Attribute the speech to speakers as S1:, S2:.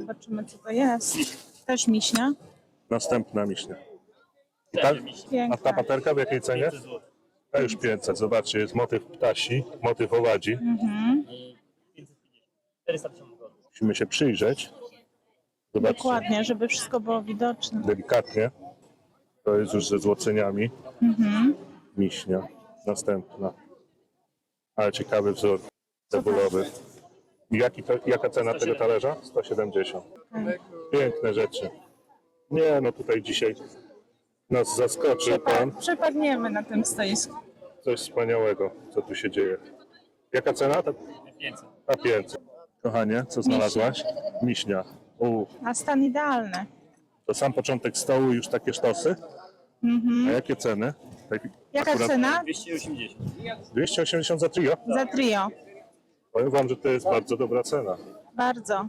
S1: Zobaczymy, co to jest. Też miśnia.
S2: Następna miśnia. I ta, a ta
S1: Piękna.
S2: paterka w jakiej cenie? Ta już 500. Zobaczcie, jest motyw ptasi, motyw owadzi.
S1: Mhm.
S3: 450 zł.
S2: Musimy się przyjrzeć. Zobaczcie,
S1: Dokładnie, żeby wszystko było widoczne.
S2: delikatnie. To jest już ze złoceniami.
S1: Mhm.
S2: Miśnia. Następna. Ale ciekawy wzór cebulowy. Jaki to, jaka cena tego talerza? 170. Piękne rzeczy. Nie, no tutaj dzisiaj nas zaskoczył pan.
S1: Przepadniemy na tym stoisku.
S2: Coś wspaniałego, co tu się dzieje. Jaka cena? Ta,
S3: 500.
S2: ta 500. Kochanie, co znalazłaś? Miśnia. U,
S1: A stan idealny.
S2: to sam początek stołu już takie sztosy. A jakie ceny? Tak,
S1: Jaka
S2: akurat
S1: cena?
S3: 280.
S2: 280 za trio.
S1: Za trio.
S2: Powiem wam, że to jest bardzo dobra cena.
S1: Bardzo.